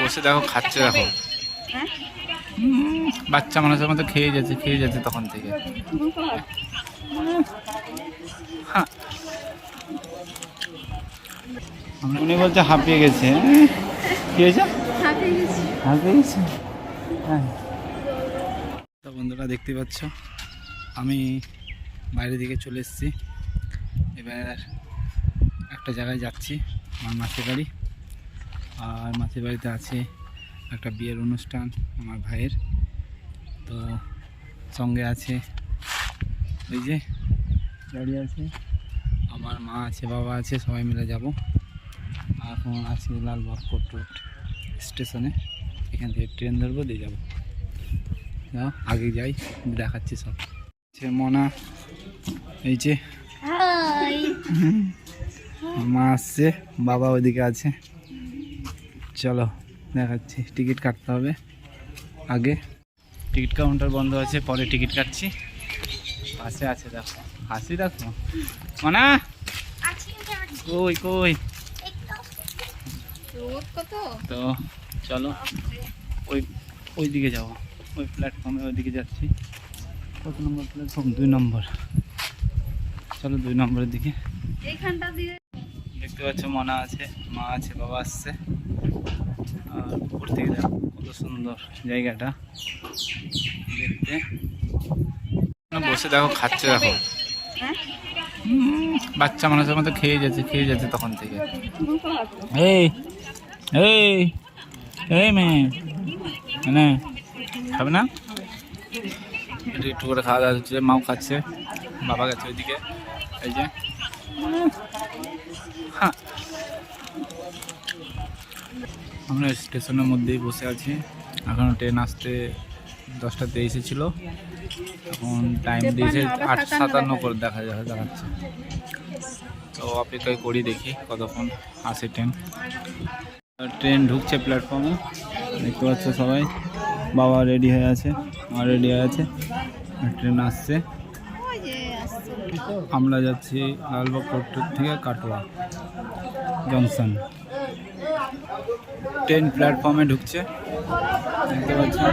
বসে দেখো খাচ্ছে দেখো। হ্যাঁ? বাচ্চা মানুষের মতো খেয়ে যাচ্ছে খেয়ে যাচ্ছে তখন থেকে। হ্যাঁ। উনি বলছে হাঁপিয়ে গেছে। হ্যাঁ? কি হয়েছে? হাঁপিয়ে গেছে? হ্যাঁ। তো বন্ধুরা দেখতে পাচ্ছ আমি বাইরের দিকে চলে এসেছি। এবার একটা জায়গায় যাচ্ছি আমার মাসির বাড়ি। আর মাসির বাড়িতে আছে একটা বিয়ের অনুষ্ঠান আমার ভাইয়ের। তো সঙ্গে আছে ওই যে দাঁড়িয়ে আছে আমার মা আছে বাবা আছে সবাই মিলে যাব। এখন আছে লালবাগ কোর্ট রোড স্টেশনে এখান থেকে ট্রেন ধরবো দিয়ে যাব। আগে যাই দেখাচ্ছি সব। সে মনা এই যে মা আসছে বাবা ওইদিকে আছে। চলো দেখাচ্ছি। টিকিট কাটতে হবে। আগে। টিকিট কাউন্টার বন্ধ আছে পরে টিকিট কাটছি। পাশে আছে দেখো। হাসি দেখো। মনা! কই কই? তো চলো। ওই ওই দিকে যাব। ওই প্ল্যাটফর্মে ওই দিকে যাচ্ছি। কত নম্বর প্ল্যাটফর্ম দুই নম্বর। চলো দুই নম্বরের দিকে। দেখতে পাচ্ছ মনা আছে মা আছে বাবা আসছে। উপর থেকে কত সুন্দর জায়গাটা। দেখতে। বসে দেখো খাচ্ছে দেখো? বাচ্চা মানুষের মতো খেয়ে যাচ্ছে খেয়ে যাচ্ছে তখন থেকে। এই এই এই মেয়ে। মানে খাবে না? একটু করে খাওয়া দাওয়া হচ্ছে, মাও খাচ্ছে, বাবা গেছে ওইদিকে। এই যে। আমরা স্টেশনের মধ্যেই বসে আছি। এখনও ট্রেন আসতে দশটা তেইশে ছিল। এখন টাইম দিয়েছে আট সাতান্ন করে দেখা যাবে দেখাচ্ছে তো অপেক্ষায় করি দেখি কতক্ষণ আসে ট্রেন ট্রেন ঢুকছে প্ল্যাটফর্মে দেখতে পাচ্ছ সবাই। বাবা রেডি হয়ে আছে মা রেডি হয়ে আছে। ট্রেন আসছে। আমরা যাচ্ছি লালবাগ কোর্ট থেকে কাটোয়া জংশন ট্রেন প্ল্যাটফর্মে ঢুকছে। দেখতে পাচ্ছেন।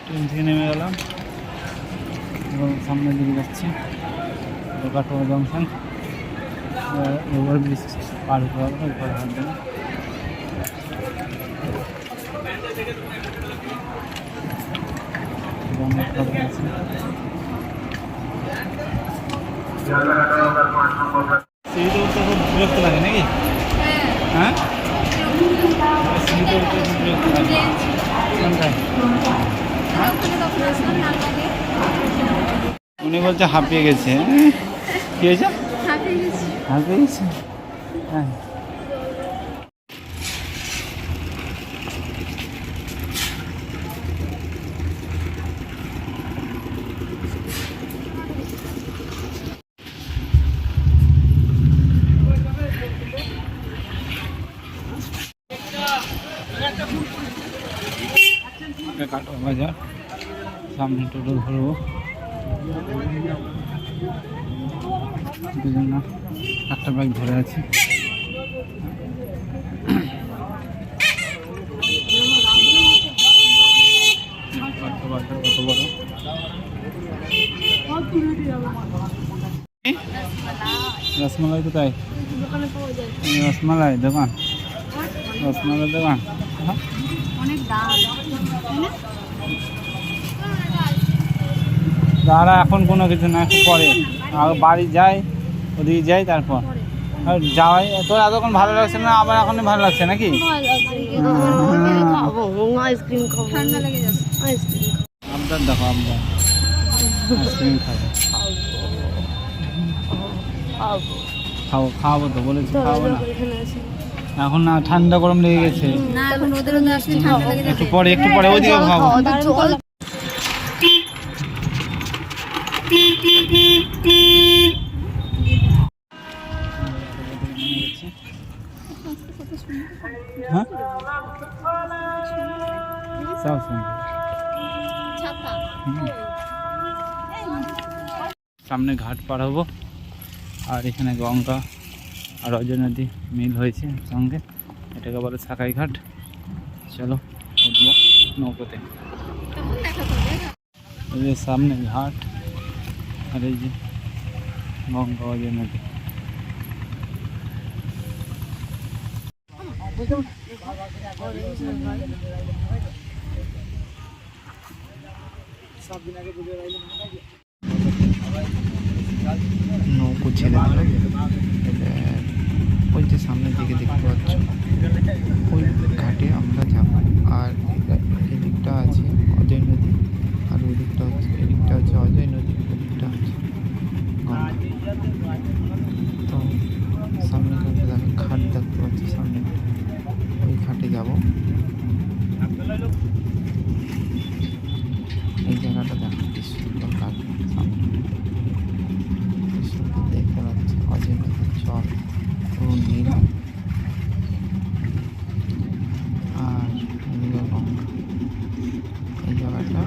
ট্রেন থেকে নেমে গেলাম। এবং সামনের দিকে যাচ্ছি। কাটোয়া জংশন। ওভার ব্রিজ পার হতে হবে হাত দেবে আছে সিঁড়িতে উঠতে খুব বিরক্ত লাগে নাকি হ্যাঁ সিঁড়িতে উঠতে খুব বিরক্ত লাগে কোনটায় উনি বলছে হাঁপিয়ে গেছে? কি হয়েছে? হাঁপিয়ে গেছে। হ্যাঁ। কাটোয়া বাজার। সামনে টোটো ধরবো। দুজন একটা ব্যাগ ধরে আছে। কত বড় রসমালাই কোথায়? রসমালাই দোকান। রসমালাই দোকান? তারা এখন কোনো কিছু না একটু পরে। আর বাড়ি যাই ওদিকে যাই তারপর। আর যাওয়াই তোর এতক্ষণ ভালো লাগছে না আবার এখন ভালো লাগছে নাকি? আইসক্রিম খাব ঠান্ডা লেগে যাবে আইসক্রিম আবদার দেখো আইসক্রিম খাব তো বলেছি খাওয়াবো না। এখানে না ঠান্ডা গরম লেগে গেছে। না এখন ওদের ওদের আসলে ঠান্ডা লেগে যাবে একটু পরে একটু পরে ওইদিকে খাব হ্যাঁ? সব শুন সামনে ঘাট পার হব। আর এখানে গঙ্গা। অজয় নদী মিল হয়েছে সঙ্গে। এটাকে বলে সাকাই ঘাট। চলো, উঠবো নৌকোতে। সামনে ঘাট, আর এই যে গঙ্গা অজয় নদী। নৌকো ছেড়ে যে সামনের দিকে দেখতে পাচ্ছ, ওই ঘাটে আমরা যাব। আর এদিকটা আছে অজয় নদী, আর ওই দিকটা হচ্ছে, এদিকটা হচ্ছে অজয় নদী, ওদিকটা হচ্ছে গঙ্গা। তো সামনে ঘাটে দেখো ঘাট দেখতে পাচ্ছি সামনে, ওই ঘাটে যাব। এই জায়গাটা দেখো কি সুন্দর লাগবে সামনে কি সুন্দর দেখতে পাচ্ছি অজয় নদীর নীল আর এদিকে গঙ্গা এই জায়গাটা।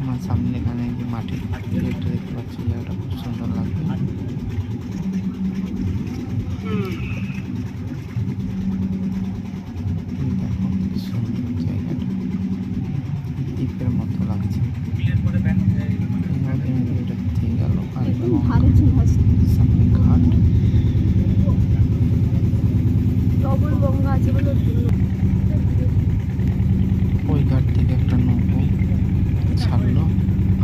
আমার সামনে এখানে যে গেটটা দেখতে পাচ্ছি, জায়গাটা খুব সুন্দর লাগবে এই দেখো কি সুন্দর জায়গাটা দ্বীপের মতো লাগছে এই নদী নদীটা দিয়ে গেল আর এটা গঙ্গা। সামনে ঘাট ডবল গঙ্গা আছে বলে ওই ঘাট থেকে একটা নৌকো ছাড়লো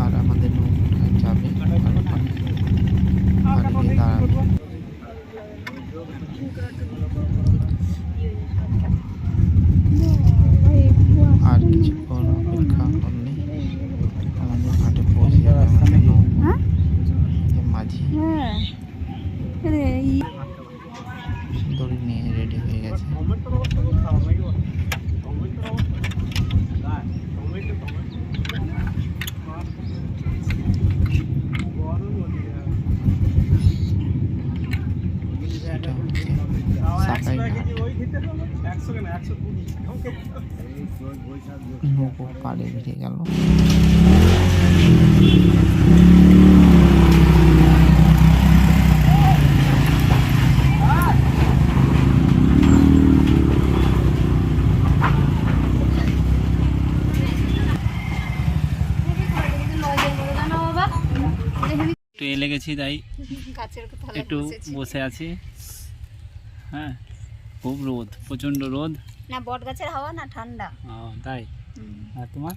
আর আমাদের নৌকোটা যাবে আর ওখানে আর গিয়ে দাঁড়াবে আর কিছুক্ষণ অপেক্ষা করলে আমাদের ঘাটে পৌঁছে যাবে আমাদের নৌকো হ্যাঁ? যে মাঝি হ্যাঁ দড়ি নিয়ে রেডি হয়ে গেছে এটা হচ্ছে সাকাই ঘাট নৌকো পাড়ে ভিড়ে গেল। একটু এলে গেছি তাই একটু বসে আছি। হ্যাঁ খুব রোদ প্রচণ্ড রোদ। না বট গাছের হাওয়া না ঠান্ডা? ও, তাই? আর তোমার?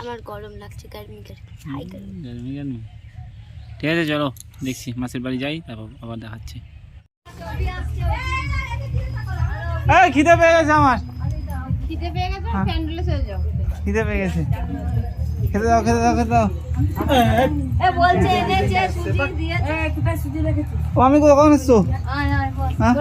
আমার গরম লাগছে গার্মি গার্মি। হাই গার্মি। গরমি গরমি। ঠিক আছে চলো দেখছি মাসির বাড়ি যাই তারপর আবার দেখাচ্ছি। এই খিদে পেয়ে গেছে আমার। খিদে পেয়ে গেছে হ্যাঁ। প্যান্ডেলে চলে যাও খিদে পেয়ে গেছে। খেতে দাও খেতে দাও খেতে দাও। এ বলছে এনেছে সুজি দিয়েছে। এ কিটা সুজি লেগেছে ও আমি কখন এসছো? হ্যাঁ?